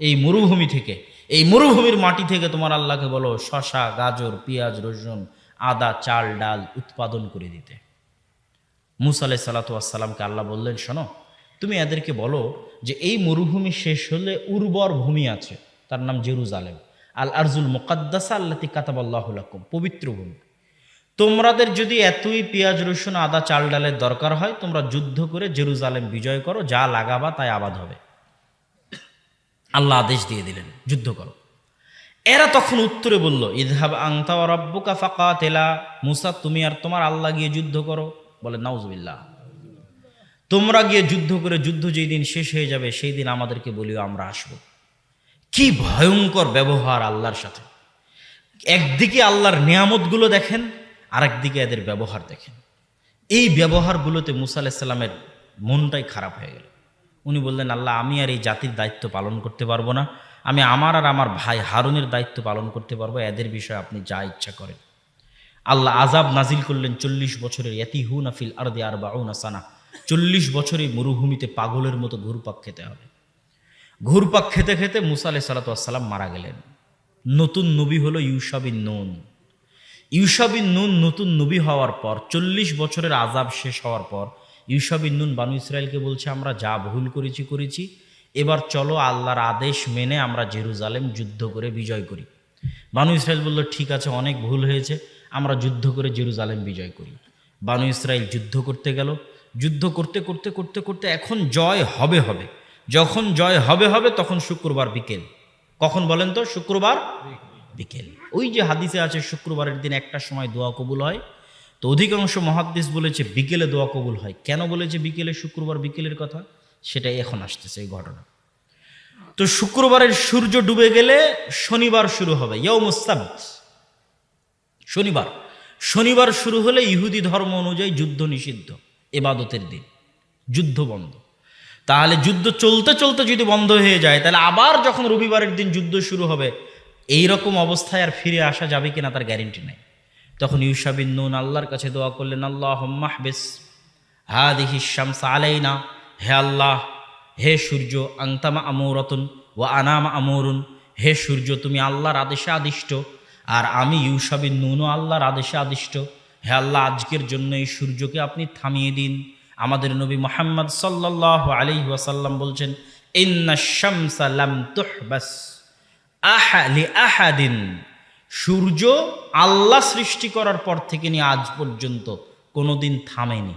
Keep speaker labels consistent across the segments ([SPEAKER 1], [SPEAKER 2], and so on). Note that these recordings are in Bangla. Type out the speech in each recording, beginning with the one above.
[SPEAKER 1] এই মরুভূমি থেকে, এই মরুভূমির মাটি থেকে তোমার আল্লাহকে বলো, শশা, গাজর, পেঁয়াজ, রসুন, আদা, চাল, ডাল উৎপাদন করে দিতে। মুসা আলাই সালাতামকে আল্লাহ বললেন, শোনো, তুমি এদেরকে বলো যে এই মরুভূমি শেষ হলে উর্বর ভূমি আছে, তার নাম জেরুজালেম। আল আরজুল মোকাদ্দাসা আল্লাতি কাতাবাল্লাহুলাকুম পবিত্র ভূমি। তোমাদের যদি এতই পেঁয়াজ, রসুন, আদা, চাল, ডালের দরকার হয়, তোমরা যুদ্ধ করে জেরুজালেম বিজয় করো, যা লাগাবা তাই আবাদ হবে। আল্লাহ আদেশ দিয়ে দিলেন, যুদ্ধ করো। এরা তখন উত্তরে বলল ইদহাব আংতা রব্বুকা ফাঁকা তেলা মুসা, তুমি আর তোমার আল্লাহ গিয়ে যুদ্ধ করো। বলে, নাউজবিল্লাহ। তোমরা গিয়ে যুদ্ধ করে, যুদ্ধ যেই দিন শেষ হয়ে যাবে, সেই দিন আমাদেরকে বলিও আমরা আসব। কি ভয়ঙ্কর ব্যবহার আল্লাহর সাথে। একদিকে আল্লাহর নিয়ামতগুলো দেখেন আর একদিকে এদের ব্যবহার দেখেন। এই ব্যবহারগুলোতে মুসা আলাহিসাল্লামের মনটাই খারাপ হয়ে গেল। উনি বললেন, আল্লাহ, আমি আর এই জাতির দায়িত্ব পালন করতে পারব না। আমি আমার আর আমার ভাই হারুনের দায়িত্ব পালন করতে পারব। এদের বিষয়ে আপনি যা ইচ্ছা করেন। আল্লাহ আজাব নাজিল করলেন চল্লিশ বছরের এতি হু নাফিল আর দে আর বাউনা সানা। চল্লিশ বছরে মরুভূমিতে পাগলের মতো ঘুরপাক খেতে হবে। ঘুরপাক খেতে খেতে মুসা আলাই সালাতাম মারা গেলেন। নতুন নবী হলো ইউসাবিন নুন। ইউসাবিন নুন নতুন নবী হওয়ার পর, চল্লিশ বছরের আজাব শেষ হওয়ার পর ইউসাবিন ইন্দুন বানু ইসরায়েলকে বলছে, আমরা যা ভুল করেছি করেছি। এবার চলো আল্লাহর আদেশ মেনে আমরা জেরুজালেম যুদ্ধ করে বিজয় করি। বানু ইসরায়েল বলল, ঠিক আছে, অনেক ভুল হয়েছে। আমরা যুদ্ধ করে জেরুজালেম বিজয় করি। বানু ইসরায়েল যুদ্ধ করতে গেল। যুদ্ধ করতে করতে করতে করতে এখন জয় হবে হবে। যখন জয় হবে হবে, তখন শুক্রবার বিকেল। কখন বলেন তো? শুক্রবার বিকেল। ওই যে হাদিসে আছে, শুক্রবারের দিন একটা সময় দোয়া কবুল হয়। তো অধিকাংশ মহাদ্দেশ বলেছে, বিকেলে দোয়া কবুল হয়। কেন বলেছে বিকেলে? শুক্রবার বিকেলের কথা, সেটাই এখন আসতেছে এই ঘটনা। তো শুক্রবারের সূর্য ডুবে গেলে শনিবার শুরু হবে। ইয়ৌমুস্তাব শনিবার। শনিবার শুরু হলে ইহুদি ধর্ম অনুযায়ী যুদ্ধ নিষিদ্ধ, এবাদতের দিন। যুদ্ধ বন্ধ। তাহলে যুদ্ধ চলতে চলতে যদি বন্ধ হয়ে যায়, তাহলে আবার যখন রবিবারের দিন যুদ্ধ শুরু হবে এই রকম অবস্থায় আর ফিরে আসা যাবে কিনা তার গ্যারেন্টি নেই। তখন ইউসাবিন নুন আল্লাহর কাছে দোয়া করলেন আল্লাহ বেশ হা দেখি শামসা আলাইনা, হে আল্লাহ, হে সূর্য আংতামা আমৌরতন ও আনামা আমরুন হে সূর্য, তুমি আল্লাহর আদেশে আদিষ্ট, আর আমি ইউসাবিন নুনও আল্লাহর আদেশে আদিষ্ট। হে আল্লাহ, আজকের জন্য এই সূর্যকে আপনি থামিয়ে দিন। আমাদের নবী মোহাম্মদ সাল্লাহ আলি ওয়াসাল্লাম বলছেন ইন্না শামসা লাম তুহবাস আহালি আহাদিন। সূর্য আল্লাহ সৃষ্টি করার পর থেকে নিয়ে আজ পর্যন্ত কোনোদিন থামেনি।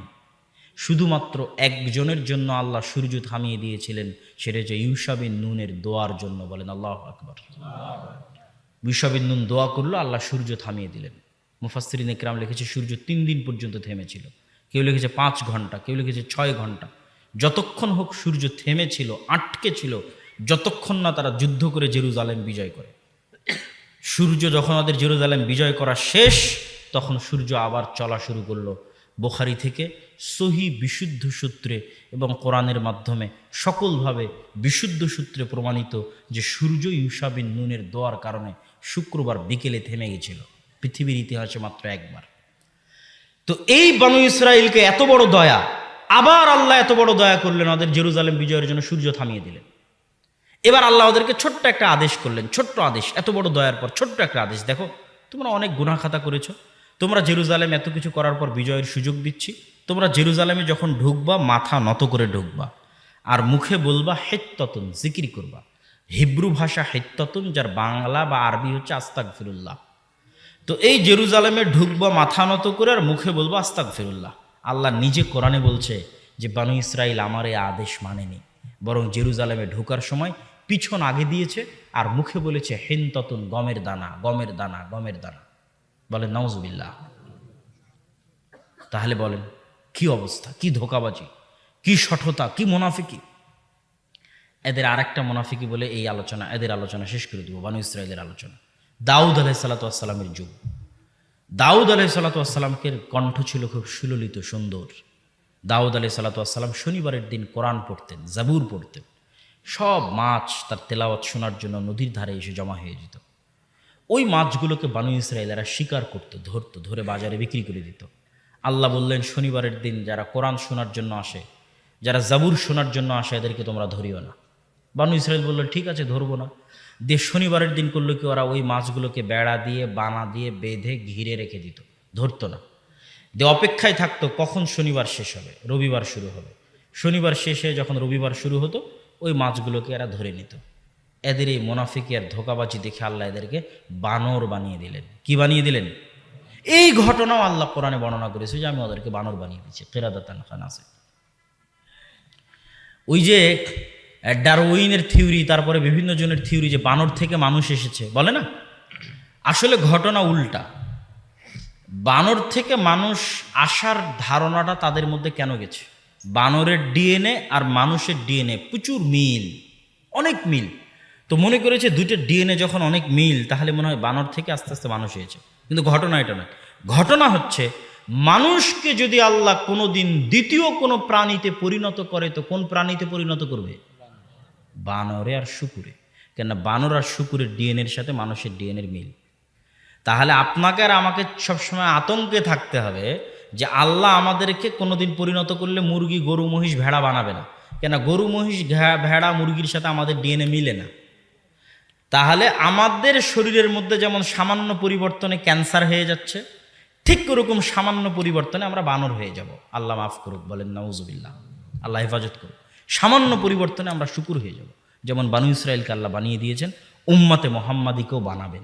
[SPEAKER 1] শুধুমাত্র একজনের জন্য আল্লাহ সূর্য থামিয়ে দিয়েছিলেন, সেটা হচ্ছে ইউসাবিন নুনের দোয়ার জন্য বলেন আল্লাহ আকবর। ইউসাবিন নুন দোয়া করল, আল্লাহ সূর্য থামিয়ে দিলেন। মুফাসরিন একরাম লিখেছে, সূর্য তিন দিন পর্যন্ত থেমেছিল। কেউ লিখেছে পাঁচ ঘণ্টা, কেউ লিখেছে ছয় ঘণ্টা। যতক্ষণ হোক সূর্য থেমেছিল, আটকে ছিল, যতক্ষণ না তারা যুদ্ধ করে জেরুজালেম বিজয় করে। সূর্য যখন ওদের জেরুজালেম বিজয় করা শেষ, তখন সূর্য আবার চলা শুরু করল। বোখারি থেকে সহি বিশুদ্ধ সূত্রে এবং কোরআনের মাধ্যমে সকলভাবে বিশুদ্ধ সূত্রে প্রমাণিত যে সূর্য ইউসাবিন নুনের দোয়ার কারণে শুক্রবার বিকেলে থেমে গেছিল। পৃথিবীর ইতিহাসে মাত্র একবার। তো এই বানু ইসরায়েলকে এত বড় দয়া, আবার আল্লাহ এত বড় দয়া করলেন, ওদের জেরুজালেম বিজয়ের জন্য সূর্য থামিয়ে দিলেন। এবার আল্লাহ ওদেরকে ছোট্ট একটা আদেশ করলেন, ছোট্ট আদেশ, এত বড় দয়ার পর ছোট্ট একটা আদেশ। দেখো, তোমরা অনেক গুনাখাতা করেছ, তোমরা জেরুজালেম এত কিছু করার পর বিজয়ের সুযোগ দিচ্ছি, তোমরা জেরুজালেমে যখন ঢুকবা, মাথা নত করে ঢুকবা, আর মুখে বলবা, হেত্ততন, জিকির করবা। হিব্রু ভাষা হেত্ততন, যার বাংলা বা আরবি হচ্ছে আস্তাক ফিরুল্লাহ তো এই জেরুজালেমে ঢুকবা, মাথা নত করে আর মুখে বলবা আস্তাক ফিরুল্লাহ আল্লাহ নিজে কোরআনে বলছে যে, বানু ইসরাইল আমার এই আদেশ মানেনি। বরং জেরুজালেমে ঢোকার সময় পিছন আগে দিয়েছে আর মুখে বলেছে হেনততন গমের দানা গমের দানা গমের দানা। বলেন নওজবিল্লাহ তাহলে বলেন, কি অবস্থা? কি ধোকাবাজি? কি সঠতা? কি মুনাফিকি? এদের আরেকটা মুনাফিকি বলে এই আলোচনা, এদের আলোচনা শেষ করে দেবো, বানু ইসরায়েলের আলোচনা। দাউদ আলাহ সাল্লাতামের যুগ। দাউদ আলাহ সাল্লাতামকে কণ্ঠ ছিল খুব সুললিত, সুন্দর। দাউদ আলাহ সাল্লাতাম শনিবারের দিন কোরআন পড়তেন, জাবুর পড়তেন। সব মাছ তার তেলাওয়াত শোনার জন্য নদীর ধারে এসে জমা হয়ে যেত। ওই মাছগুলোকে বানু ইসরায়েলেরা শিকার করতো, ধরতো, ধরে বাজারে বিক্রি করে দিত। আল্লাহ বললেন, শনিবারের দিন যারা কোরআন শোনার জন্য আসে, যারা জাবুর শোনার জন্য আসে, এদেরকে তোমরা ধরিও না। বানু ইসরায়েল বলল, ঠিক আছে, ধরবো না। দিয়ে শনিবারের দিন করল কি, ওরা ওই মাছগুলোকে বেড়া দিয়ে, বানা দিয়ে, বেঁধে ঘিরে রেখে দিত, ধরতো না। দিয়ে অপেক্ষায় থাকতো কখন শনিবার শেষ হবে, রবিবার শুরু হবে। শনিবার শেষে যখন রবিবার শুরু হতো ওই মাছগুলোকে এরা ধরে নিত। এদের এই মোনাফিকি আর ধোকাবাজি দেখে আল্লাহ এদেরকে বানর বানিয়ে দিলেন। কি বানিয়ে দিলেন? এই ঘটনাও আল্লাহ কোরআনে বর্ণনা করেছে যে আমি ওদেরকে বানর বানিয়ে দিচ্ছি কেরাদাতান খান আছে ওই যে ডারউইনের থিওরি, তারপরে বিভিন্ন জনের থিওরি যে বানর থেকে মানুষ এসেছে, বলে না? আসলে ঘটনা উল্টা। বানর থেকে মানুষ আসার ধারণাটা তাদের মধ্যে কেন গেছে? বানরের ডিএনএ আর মানুষের ডিএনএ প্রচুর মিল, অনেক মিল। তো মনে করেছে দুইটা ডিএনএ যখন অনেক মিল, তাহলে মনে হয় বানর থেকে আস্তে আস্তে মানুষ হয়েছে। কিন্তু ঘটনা এটা নয়। ঘটনা হচ্ছে, মানুষকে যদি আল্লাহ কোনো দিন দ্বিতীয় কোনো প্রাণীতে পরিণত করে, তো কোন প্রাণীতে পরিণত করবে? বানরে আর শুকুরে। কেননা বানর আর শুকুরের ডিএনএর সাথে মানুষের ডিএনএর মিল। তাহলে আপনাকে আর আমাকে সবসময় আতঙ্কে থাকতে হবে যে আল্লাহ আমাদেরকে কোনোদিন পরিণত করলে মুরগি, গরু, মহিষ ভেড়া বানাবে না। কেন গরু, মহিষ ভেড়া, মুরগির সাথে আমাদের ডিএনএ মিলে না। তাহলে আমাদের শরীরের মধ্যে যেমন সামান্য পরিবর্তনে ক্যান্সার হয়ে যাচ্ছে, ঠিক ওরকম সামান্য পরিবর্তনে আমরা বানর হয়ে যাব। আল্লাহ মাফ করুক, বলেন নাউজুবিল্লাহ আল্লাহ হেফাজত করুক। সামান্য পরিবর্তনে আমরা শুকুর হয়ে যাব। যেমন বানু ইসরায়েলকে আল্লাহ বানিয়ে দিয়েছেন, উম্মাতে মোহাম্মাদিকেও বানাবেন।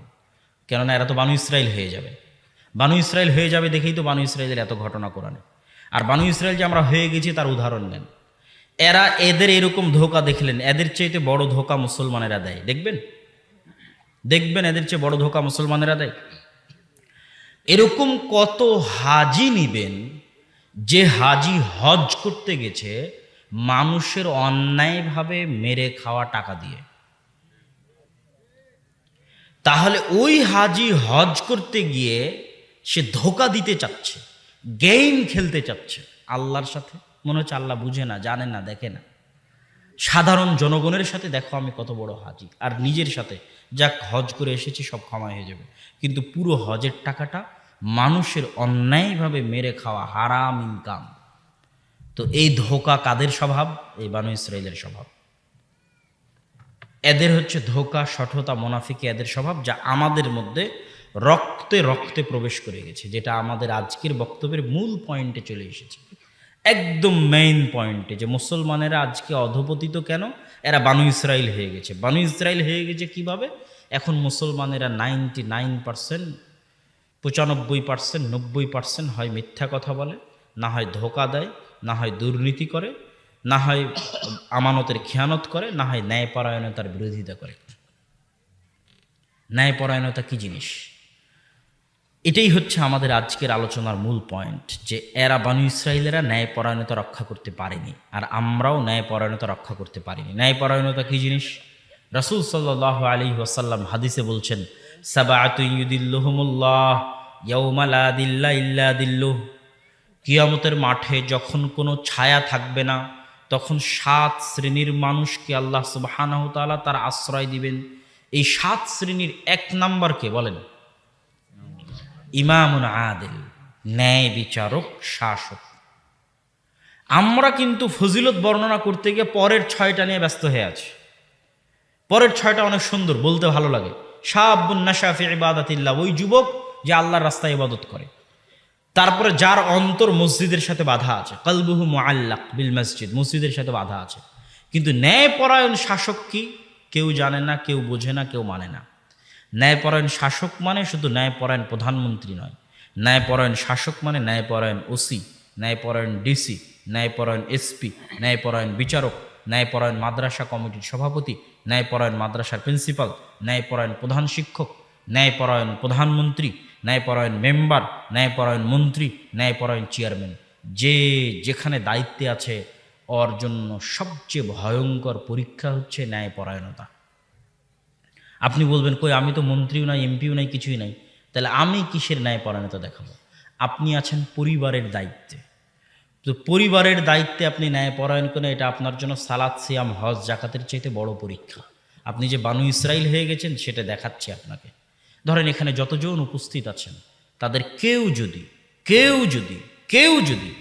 [SPEAKER 1] কেননা এরা তো বানু ইসরায়েল হয়ে যাবে। বানু ইসরায়েল হয়ে যাবে দেখেই তো বানু ইসরায়েলের এত ঘটনা কোরআনে। আর বানু ইসরায়েল যে আমরা হয়ে গেছি তার উদাহরণ নেন। এরা এদের এরকম ধোকা দেখলেন, এদের চাইতে বড় ধোকা মুসলমানেরা দেয়। দেখবেন? দেখবেন এদের চেয়ে বড় ধোকা মুসলমানেরা দেয়? এরকম কত হাজি নিবেন যে হাজি হজ করতে গেছে, মানুষের অন্যায়ভাবে মেরে খাওয়া টাকা দিয়ে। তাহলে ওই হাজি হজ করতে গিয়ে সে ধোকা দিতে চাচ্ছে গেম খেলতে চাচ্ছে। আল্লাহর সাথে? মনে হচ্ছে আল্লাহ বুঝে না, জানে না, দেখে না। সাধারণ জনগণের সাথে দেখো আমি কত বড় হাজি। আর নিজের সাথে, যাক হজ করে এসেছি, সব ক্ষমা হয়ে যাবে। কিন্তু পুরো হজের টাকাটা মানুষের অন্যায়ভাবে মেরে খাওয়া হারাম ইনকাম তো এই ধোকা কাদের স্বভাব? এই বানু ইসরায়েলের স্বভাব। এদের হচ্ছে ধোকা, সঠতা, মোনাফিকে এদের স্বভাব, যা আমাদের মধ্যে রক্তে রক্তে প্রবেশ করে গেছে, যেটা আমাদের আজকের বক্তব্যের মূল পয়েন্টে চলে এসেছে। একদম মেইন পয়েন্টে যে মুসলমানেরা আজকে অধপতিত কেন? এরা বানু ইসরায়েল হয়ে গেছে। বানু ইসরায়েল হয়ে গেছে কীভাবে? এখন মুসলমানেরা নাইনটি নাইন পার্সেন্ট পঁচানব্বই পার্সেন্ট নব্বই পার্সেন্ট হয় মিথ্যা কথা বলে, না হয় ধোকা দেয়, না হয় দুর্নীতি করে, না হয় আমানতের খেয়ানত করে, না হয় ন্যায়পরায়ণতার বিরোধিতা করে। ন্যায়পরায়ণতা কি জিনিস? এটাই হচ্ছে আমাদের আজকের আলোচনার মূল পয়েন্ট যে এরা বানু ইসরায়েলেরা ন্যায়পরায়ণতা রক্ষা করতে পারেনি, আর আমরাও ন্যায়পরায়ণতা রক্ষা করতে পারিনি। ন্যায়পরায়ণতা কী জিনিস? রাসূল সাল্লাহ আলী ওয়াসাল্লাম হাদিসে বলছেন কিয়ামতের মাঠে যখন কোনো ছায়া থাকবে না, তখন সাত শ্রেণির মানুষকে আল্লাহ সুবাহানাহ তাআলা তার আশ্রয় দিবেন। এই সাত শ্রেণির এক নাম্বারকে বলেন ইমামুন আদিল, ন্যায় বিচারক, শাসক। আমরা কিন্তু ফজিলত বর্ণনা করতে গিয়ে পরের ছয়টা নিয়ে ব্যস্ত হয়ে আছি। পরের ছয়টা অনেক সুন্দর, বলতে ভালো লাগে। শাহাবুন্নাশাফি ইবাদাতিল্লাহ, ওই যুবক যে আল্লাহর রাস্তায় ইবাদত করে। তারপরে যার অন্তর মসজিদের সাথে বাধা আছে। কলবুহু মুআল্লাক বিল মসজিদ, মসজিদের সাথে বাধা আছে। কিন্তু ন্যায়পরায়ণ শাসক কি? কেউ জানে না, কেউ বোঝে না, কেউ মানে না। ন্যায়পরায়ণ শাসক মানে শুধু ন্যায়পরায়ণ প্রধানমন্ত্রী নয়। ন্যায়পরায়ণ শাসক মানে ন্যায়পরায়ণ ওসি, ন্যায়পরায়ণ ডিসি, ন্যায়পরায়ণ এসপি, ন্যায়পরায়ণ বিচারক, ন্যায়পরায়ণ মাদ্রাসা কমিটির সভাপতি, ন্যায়পরায়ণ মাদ্রাসার প্রিন্সিপাল, ন্যায়পরায়ণ প্রধান শিক্ষক, ন্যায়পরায়ণ প্রধানমন্ত্রী, ন্যায়পরায়ণ মেম্বার, ন্যায়পরায়ণ মন্ত্রী, ন্যায়পরায়ণ চেয়ারম্যান। যে যেখানে দায়িত্বে আছে, ওর জন্য সবচেয়ে ভয়ঙ্কর পরীক্ষা হচ্ছে ন্যায়পরায়ণতা। আপনি বলবেন, কই, আমি তো মন্ত্রীও নাই, এমপিও নাই, কিছুই নাই। তাহলে আমি কিসের ন্যায়পরায়ণতা দেখাবো? আপনি আছেন পরিবারের দায়িত্বে। তো পরিবারের দায়িত্বে আপনি ন্যায়পরায়ণ করেন, এটা আপনার জন্য সালাদ, সিয়াম, হজ, জাকাতের চাইতে বড় পরীক্ষা। আপনি যে বানু ইসরায়েল হয়ে গেছেন, সেটা দেখাচ্ছে আপনাকে। ধরেন এখানে যতজন উপস্থিত আছেন, তাদের কেউ যদি কেউ যদি কেউ যদি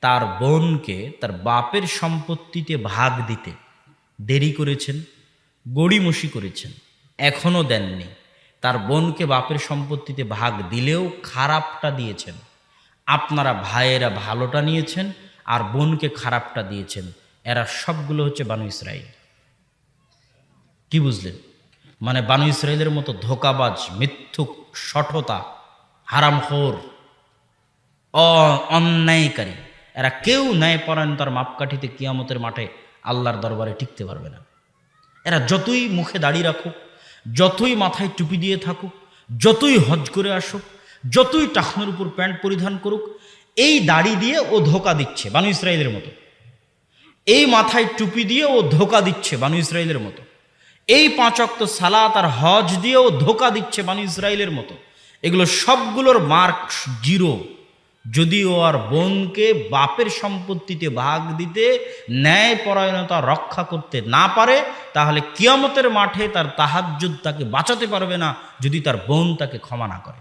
[SPEAKER 1] তার বোনকে, তার বাপের সম্পত্তিতে ভাগ দিতে দেরি করেছেন, গড়িমসি করেছেন এখনও দেননি। তার বোনকে বাপের সম্পত্তিতে ভাগ দিলেও খারাপটা দিয়েছেন। আপনারা ভাইয়েরা ভালোটা নিয়েছেন আর বোনকে খারাপটা দিয়েছেন। এরা সবগুলো হচ্ছে বানু ইসরাইল। কি বুঝলেন? মানে বানু ইসরায়েলের মতো ধোকাবাজ, মিথ্যুক শঠতা হারামখোর অন্যায়কারী, এরা কেউ ন্যায়পরায়ণতার মাপকাঠিতে কিয়ামতের মাঠে আল্লাহর দরবারে টিকতে পারবে না। এরা যতই মুখে দাড়ি রাখুক যতই মাথায় টুপি দিয়ে থাকুক, যতই হজ করে আসুক, যতই টাকনোর উপর প্যান্ট পরিধান করুক, এই দাড়ি দিয়ে ও ধোকা দিচ্ছে বানু ইসরায়েলের মতো। এই মাথায় টুপি দিয়ে ও ধোকা দিচ্ছে বানু ইসরায়েলের মতো। এই পাঁচ অক্ত সালাত আর হজ দিয়ে ও ধোকা দিচ্ছে বানু ইসরায়েলের মতো। এগুলো সবগুলোর মার্ক জিরো। যদি ও আর বোনকে বাপের সম্পত্তিতে ভাগ দিতে ন্যায় পরায়ণতা রক্ষা করতে না পারে, তাহলে কিয়ামতের মাঠে তার তাহাজ্জুদ তাকে বাঁচাতে পারবে না যদি তার বোন তাকে ক্ষমা না করে।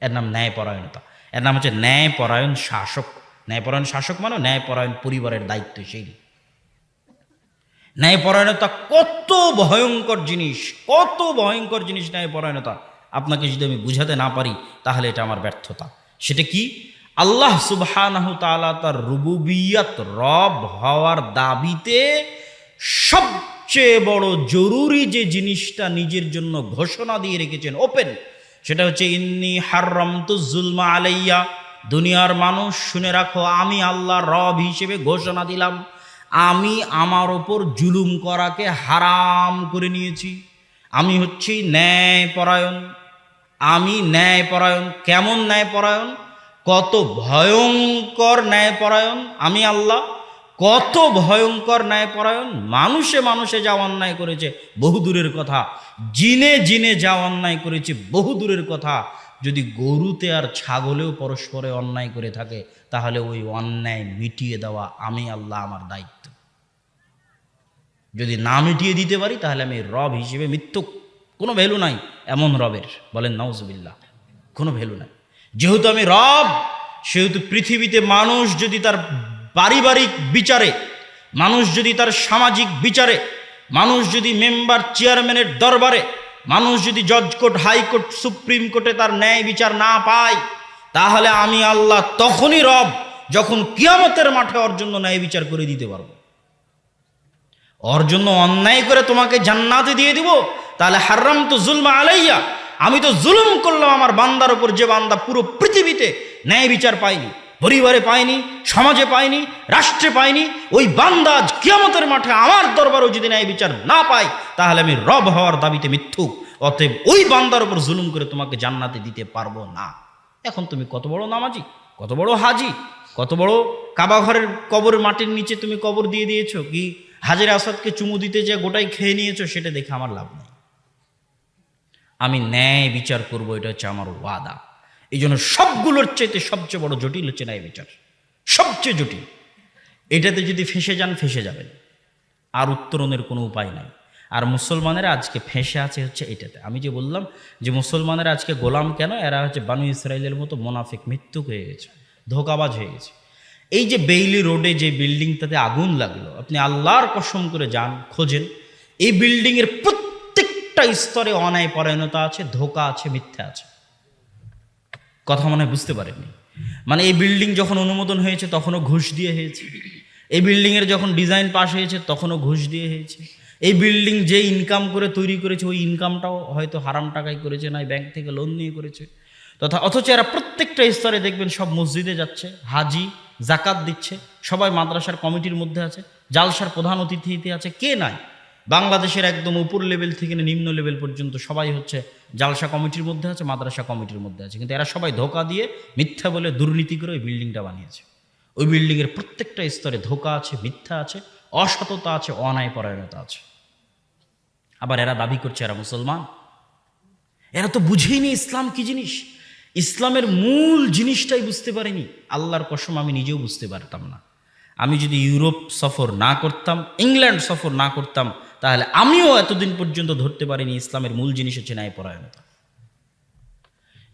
[SPEAKER 1] এর নাম ন্যায়পরায়ণতা। এর নাম হচ্ছে ন্যায়পরায়ণ শাসক। ন্যায়পরায়ণ শাসক মানে ন্যায়পরায়ণ পরিবারের দায়িত্বশীল ন্যায়পরায়ণতা কত ভয়ঙ্কর জিনিস, কত ভয়ঙ্কর জিনিস ন্যায়পরায়ণতা। আপনাকে যদি আমি বুঝাতে না পারি, তাহলে এটা আমার ব্যর্থতা। সেটা কি? আল্লাহ সুবহানাহ তাআলা তার রুবুবিয়াত রব হওয়ার দাবিতে সবচেয়ে বড় জরুরি যে জিনিসটা নিজের জন্য ঘোষণা দিয়ে রেখেছেন ওপেন, সেটা হচ্ছে, ইন্নি হাররামতু জুলমা আলাইয়া, দুনিয়ার মানুষ, শুনে রাখো, আমি আল্লাহ রব হিসেবে ঘোষণা দিলাম, আমি আমার ওপর জুলুম করাকে হারাম করে নিয়েছি, আমি হচ্ছি ন্যায়পরায়ণ। আমি ন্যায়পরায়ণ, কেমন ন্যায়পরায়ণ? কত ভয়ঙ্কর ন্যায়পরায়ণ? আমি আল্লাহ, কত ভয়ঙ্কর ন্যায়পরায়ণ? মানুষে মানুষে যা অন্যায় করেছে, বহু দূরের কথা। জিনে জিনে যা অন্যায় করেছে, বহু দূরের কথা। যদি গরুতে আর ছাগলেও পরস্পরে অন্যায় করে থাকে, তাহলে ওই অন্যায় মিটিয়ে দেওয়া আমি আল্লাহ আমার দায়িত্ব। যদি না মিটিয়ে দিতে পারি, তাহলে আমি রব হিসেবে মৃত্যু কোনো ভ্যালু নাই, এমন রবের। বলেন নওজবিল্লা কোনো ভ্যালু নাই। যেহেতু আমি রব, সেহেতু পৃথিবীতে মানুষ যদি তার পারিবারিক বিচারে, মানুষ যদি তার সামাজিক বিচারে, মানুষ যদি মেম্বার চেয়ারম্যানের দরবারে, মানুষ যদি জজ কোর্ট হাইকোর্ট সুপ্রিম কোর্টে তার ন্যায় বিচার না পায়, তাহলে আমি আল্লাহ তখনই রব যখন কিয়ামতের মাঠে ওর জন্য ন্যায় বিচার করে দিতে পারব। ওর জন্য অন্যায় করে তোমাকে জান্নাতে দিয়ে দিব তাহলে হারাম তো জুলমা আলাইয়া, আমি তো জুলুম করলাম আমার বান্দার উপর, যে বান্দা পুরো পৃথিবীতে ন্যায় বিচার পায়নি, পরিবারে পায়নি, সমাজে পায়নি, রাষ্ট্রে পায়নি, ওই বান্দা কিয়ামতের মাঠে আমার দরবারও যদি ন্যায় বিচার না পাই তাহলে আমি রব হওয়ার দাবিতে মিথ্যুক, অতএব ওই বান্দার উপর জুলুম করে তোমাকে জান্নাতে দিতে পারব না। এখন তুমি কত বড় নামাজি, কত বড় হাজি, কত বড় কাবা ঘরের কবরের মাটির নিচে তুমি কবর দিয়ে দিয়েছ, কি হাজির আসাদকে চুমু দিতে যে গোটাই খেয়ে নিয়েছো, সেটা দেখে আমার লাভ নেই। আমি ন্যায় বিচার করব, এটা হচ্ছে আমার ওয়াদা। এই জন্য সবগুলোর চাইতে সবচেয়ে বড় জটিল হচ্ছে ন্যায় বিচার। সবচেয়ে জটিল। এটাতে যদি ফেসে যান, ফেসে যাবেন। আর উত্তরণের কোনো উপায় নাই। আর মুসলমানেরা আজকে ফেঁসে আছে হচ্ছে এটাতে। আমি যে বললাম যে মুসলমানেরা আজকে গোলাম কেন? এরা হচ্ছে বানু ইসরায়েলের মতো মোনাফিক, মৃত্যুক হয়ে গেছে, ধোকাবাজ হয়ে গেছে। এই যে বেইলি রোডে যে বিল্ডিংটাতে আগুন লাগল, আপনি আল্লাহর কসম করে যান, খোঁজেন, এই বিল্ডিংয়ের প্রত্যেকটা স্তরে অন্যায় পরায়ণতা আছে, ধোকা আছে, মিথ্যা আছে। কথা মনে বুঝতে পারেননি? মানে এই বিল্ডিং যখন অনুমোদন হয়েছে, তখনও ঘুষ দিয়ে হয়েছে। এই বিল্ডিংয়ের যখন ডিজাইন পাশ হয়েছে, তখনও ঘুষ দিয়ে হয়েছে। এই বিল্ডিং যে ইনকাম করে তৈরি করেছে, ওই ইনকামটাও হয়তো হারাম টাকায় করেছে, না ব্যাংক থেকে লোন নিয়ে করেছে। তথা অথচ এরা প্রত্যেকটা স্তরে দেখবেন সব মসজিদে যাচ্ছে, হাজি জাকাত দিচ্ছে, সবাই মাদ্রাসার কমিটির মধ্যে আছে, জালসার প্রধান অতিথিতে আছে, কে নাই? বাংলাদেশের একদম উপর লেভেল থেকে নিম্ন লেভেল পর্যন্ত সবাই হচ্ছে জালসা কমিটির মধ্যে আছে, মাদ্রাসা কমিটির মধ্যে আছে। কিন্তু এরা সবাই ধোকা দিয়ে মিথ্যা বলে দুর্নীতি করে ওই বিল্ডিংটা বানিয়েছে। ওই বিল্ডিংয়ের প্রত্যেকটা স্তরে ধোকা আছে, মিথ্যা আছে, অসততা আছে অন্যায় পরায়ণতা আছে। আবার এরা দাবি করছে এরা মুসলমান। এরা তো বুঝেইনি ইসলাম কি জিনিস। ইসলামের মূল জিনিসটাই বুঝতে পারেনি। আল্লাহর কসম আমি নিজেও বুঝতে পারতাম না। আমি যদি ইউরোপ সফর না করতাম, ইংল্যান্ড সফর না করতাম তাহলে আমিও এতদিন পর্যন্ত ধরতে পারিনি ইসলামের মূল জিনিস হচ্ছে ন্যায়পরায়ণতা।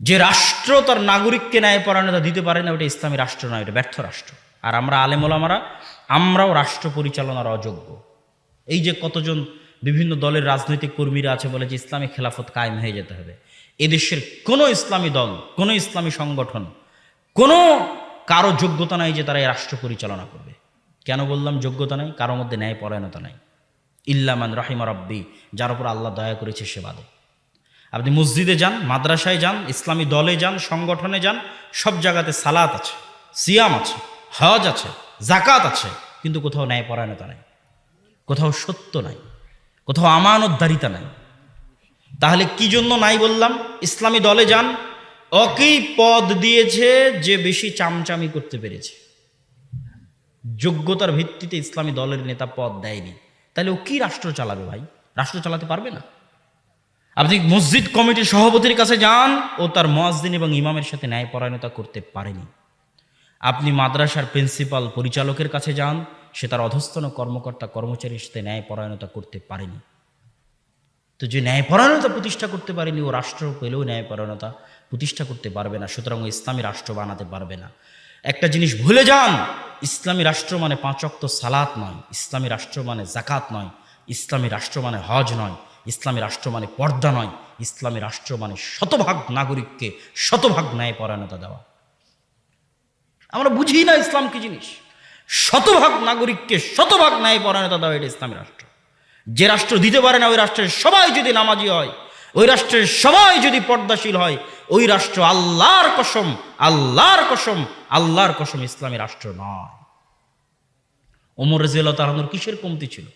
[SPEAKER 1] যে রাষ্ট্র তার নাগরিককে ন্যায়পরায়ণতা দিতে পারে না, ওটা ইসলামী রাষ্ট্র নয় এটা ব্যর্থ রাষ্ট্র। আর আমরা আলেমোলামারা, আমরাও রাষ্ট্র পরিচালনার অযোগ্য। এই যে কতজন বিভিন্ন দলের রাজনৈতিক কর্মীরা আছে বলে যে ইসলামী খেলাফত কায়েম হয়ে যেতে হবে। এদেশের কোনো ইসলামী দল, কোনো ইসলামী সংগঠন, কোনো কারও যোগ্যতা নাই যে তারা এই রাষ্ট্র পরিচালনা করবে। কেন বললাম যোগ্যতা নাই? কারও মধ্যে ন্যায় পরায়ণতা নাই। ইল্লামান রাহিমা রব্বি, যার উপর আল্লাহ দয়া করেছে সে বাদে আপনি মসজিদে যান, মাদ্রাসায় যান, ইসলামী দলে যান, সংগঠনে যান, সব জায়গাতে সালাত আছে, সিয়াম আছে, হজ আছে জাকাত আছে, কিন্তু কোথাও ন্যায় পরায়ণতা নাই, কোথাও সত্য নাই, কোথাও আমানতদারিতা নাই। তাহলে কি জন্য নাই বললাম? ইসলামী দলে যান ওকেই পদ দিয়েছে যে বেশি চামচামি করতে পেরেছে। যোগ্যতার ভিত্তিতে ইসলামী দলের নেতা পদ দেয়নি। তাহলে ও কি রাষ্ট্র চালাবে ভাই? রাষ্ট্র চালাতে পারবে না। আপনি মসজিদ কমিটির সভাপতির কাছে যান, ও তার মোয়াজদিন এবং ইমামের সাথে ন্যায় পরায়ণতা করতে পারেনি। আপনি মাদ্রাসার প্রিন্সিপাল পরিচালকের কাছে যান, সে তার অধস্তন কর্মকর্তা কর্মচারীর সাথে ন্যায় পরায়ণতা করতে পারেনি। তো যে ন্যায়পরায়ণতা প্রতিষ্ঠা করতে পারেনি, ও রাষ্ট্র পেলেও ন্যায়পরায়ণতা প্রতিষ্ঠা করতে পারবে না, সুতরাং ও ইসলামী রাষ্ট্র বানাতে পারবে না। একটা জিনিস ভুলে যান ইসলামী রাষ্ট্র মানে পাঁচ অক্ত সালাত নয়, ইসলামী রাষ্ট্র মানে জাকাত নয়, ইসলামী রাষ্ট্র মানে হজ নয়, ইসলামী রাষ্ট্র মানে পর্দা নয়, ইসলামী রাষ্ট্র মানে শতভাগ নাগরিককে শতভাগ ন্যায়পরায়ণতা দেওয়া। আমরা বুঝি না ইসলাম কি জিনিস। শতভাগ নাগরিককে শতভাগ ন্যায়পরায়ণতা দেওয়া এটা ইসলামী রাষ্ট্র। যে রাষ্ট্র দিতে পারে না, ওই রাষ্ট্রের সবাই যদি নামাজি হয় ওই রাষ্ট্রের সবাই যদি পর্দাশীল হয়, ওই রাষ্ট্র আল্লাহর কসম আল্লাহর কসম আল্লাহর কসম ইসলামী রাষ্ট্র নয়। ওমর রাজিয়াল তালানোর কিসের কমতি ছিল?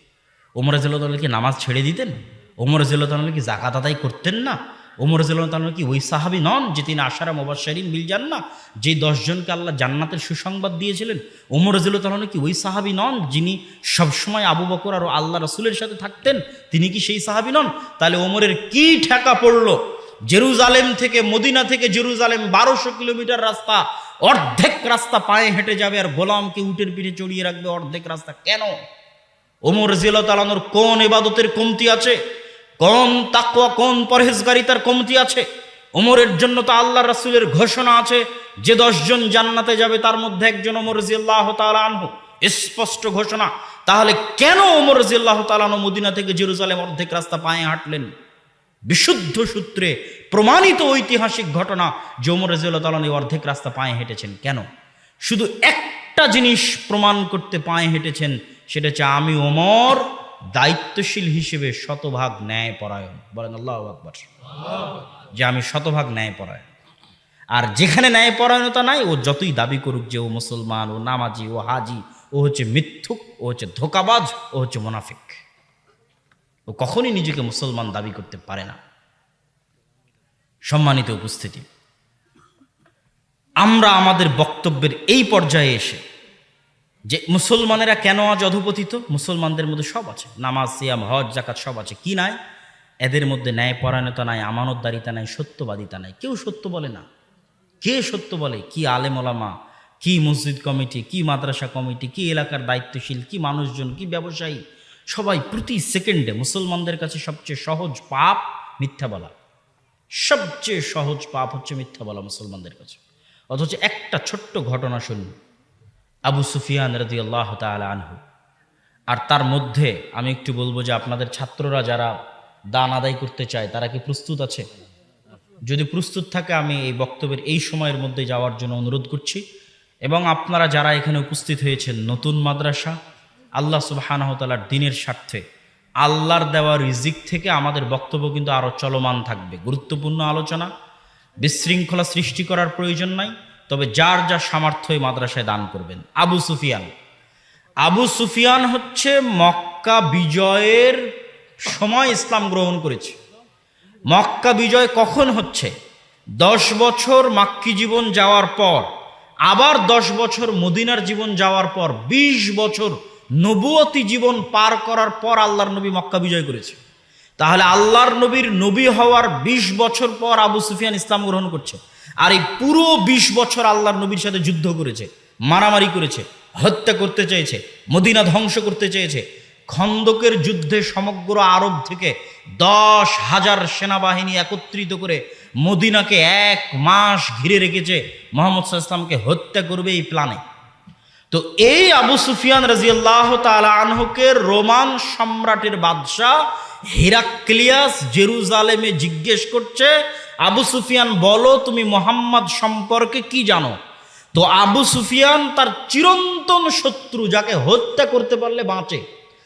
[SPEAKER 1] ওমর রাজিয়াল কি, নামাজ ছেড়ে দিতেন? ওমর রাজিয়াল তালানো কি জাকাত আদায় করতেন না? ওমর রাজিয়াল তালানো কি, ওই সাহাবি নন যে তিনি আশারা মোবাশারিন মিল যান না যে দশজনকে আল্লাহ জান্নাতের সুসংবাদ দিয়েছিলেন। ওমর রাজিয়াল তালানো কি, ওই সাহাবি নন যিনি সবসময় আবু বকর আর আল্লাহ রসুলের সাথে থাকতেন, তিনি কি সেই সাহাবি নন? তাহলে ওমরের কি ঠেকা পড়ল? জেরুজালেম থেকে মদিনা থেকে জেরুজালেম বারোশো কিলোমিটার রাস্তা, অর্ধেক রাস্তা পায়ে হেঁটে যাবে আর গোলামকে উটের পিঠে চড়িয়ে রাখবে অর্ধেক রাস্তা। কেন? ওমর জিলা তালানোর কোন এবাদতের কমতি আছে? কোন তাকুয়া কোন পরহেজগারিতার কমতি আছে। ওমরের জন্য তো আল্লাহ রাসুলের ঘোষণা আছে, যে দশজন জান্নাতে যাবে, তার মধ্যে একজন ওমর জিল্লাহ তালানহু স্পষ্ট ঘোষণা। তাহলে কেন ওমর জিল্লাহ তালানহ মদিনা থেকে জেরুজালেম অর্ধেক রাস্তা পায়ে হাঁটলেন? বিশুদ্ধ সূত্রে প্রমাণিত ঐতিহাসিক ঘটনা যে ওমর রাজিউল্লাহ তালান অর্ধেক রাস্তা পায়ে হেঁটেছেন। কেন? শুধু একটা জিনিস প্রমাণ করতে পায়ে হেঁটেছেন, সেটা হচ্ছে আমি ওমর দায়িত্বশীল হিসেবে শতভাগ ন্যায় পরায়ণ। বলেন আল্লাহ আকবর। যে আমি শতভাগ ন্যায় পরায়ণ। আর যেখানে ন্যায় পরায়ণতা নাই, ও যতই দাবি করুক যে ও মুসলমান, ও নামাজি, ও হাজি, ও হচ্ছে মিথ্যুক, ও হচ্ছে ধোকাবাজ, ও হচ্ছে মোনাফিক। ও কখনই নিজেকে মুসলমান দাবি করতে পারে না। সম্মানিত উপস্থিতি। আমরা আমাদের বক্তব্যের এই পর্যায়ে এসে যে মুসলমানেরা কেন আজ অধপতিত? মুসলমানদের মধ্যে সব আছে। নামাজ, সিয়াম, হজ জাকাত সব আছে। কি নাই? এদের মধ্যে ন্যায়পরায়ণতা নাই, আমানতদারিতা নাই, সত্যবাদিতা নাই। কেউ সত্য বলে না। কে সত্য বলে? কি আলেম ওলামা, কি মসজিদ কমিটি, কি মাদ্রাসা কমিটি, কি এলাকার দায়িত্বশীল, কি মানুষজন, কি ব্যবসায়ী? সবাই প্রতি সেকেন্ডে মুসলমানদের কাছে সবচেয়ে সহজ পাপ মিথ্যা বলা। সবচেয়ে সহজ পাপ হচ্ছে মিথ্যা বলা মুসলমানদের কাছে। অথচ একটা ছোট্ট ঘটনা শুনুন। আবু সুফিয়ান রদি আল্লাহ তালা আনহু। আর তার মধ্যে আমি একটু বলব যে আপনাদের ছাত্ররা যারা দান আদায় করতে চায়, তারা কি প্রস্তুত আছে? যদি প্রস্তুত থাকে, আমি এই বক্তব্যের এই সময়ের মধ্যে যাওয়ার জন্য অনুরোধ করছি। এবং আপনারা যারা এখানে উপস্থিত হয়েছেন, নতুন মাদ্রাসা, আল্লাহ সুবাহানহতালার দিনের স্বার্থে, আল্লাহর দেওয়া রিজিক থেকে আমাদের বক্তব্য কিন্তু আরও চলমান থাকবে। গুরুত্বপূর্ণ আলোচনা, বিশৃঙ্খলা সৃষ্টি করার প্রয়োজন নাই। তবে যার যা সামর্থ্য এই মাদ্রাসায় দান করবেন। আবু সুফিয়ান। আবু সুফিয়ান হচ্ছে মক্কা বিজয়ের সময় ইসলাম গ্রহণ করেছে। মক্কা বিজয় কখন হচ্ছে? দশ বছর মাক্কি জীবন যাওয়ার পর, আবার দশ বছর মদিনার জীবন যাওয়ার পর ২০ বছর নবুয়তি জীবন পার করার পর আল্লাহর নবী মক্কা বিজয় করেছে। তাহলে আল্লাহর নবীর নবী হওয়ার ২০ বছর পর আবু সুফিয়ান ইসলাম গ্রহণ করছে। আর এই পুরো ২০ বছর আল্লাহর নবীর সাথে যুদ্ধ করেছে, মারামারি করেছে, হত্যা করতে চেয়েছে, মদিনা ধ্বংস করতে চেয়েছে, খন্দকের যুদ্ধে সমগ্র আরব থেকে দশ হাজার সেনাবাহিনী একত্রিত করে মদিনাকে এক মাস ঘিরে রেখেছে, মোহাম্মদ ইসলামকে হত্যা করবে এই প্ল্যানে। তো এই আবু সুফিয়ান রাজিয়াল্লাহ তালা আনহকে রোমান সম্রাটের বাদশাহ হিরাক্লিয়াস জেরুজালেমে জিজ্ঞেস করছে, আবু সুফিয়ান, বলো তুমি মোহাম্মদ সম্পর্কে কি জানো? তো আবু সুফিয়ান তার চিরন্তন শত্রু যাকে হত্যা করতে পারলে বাঁচে।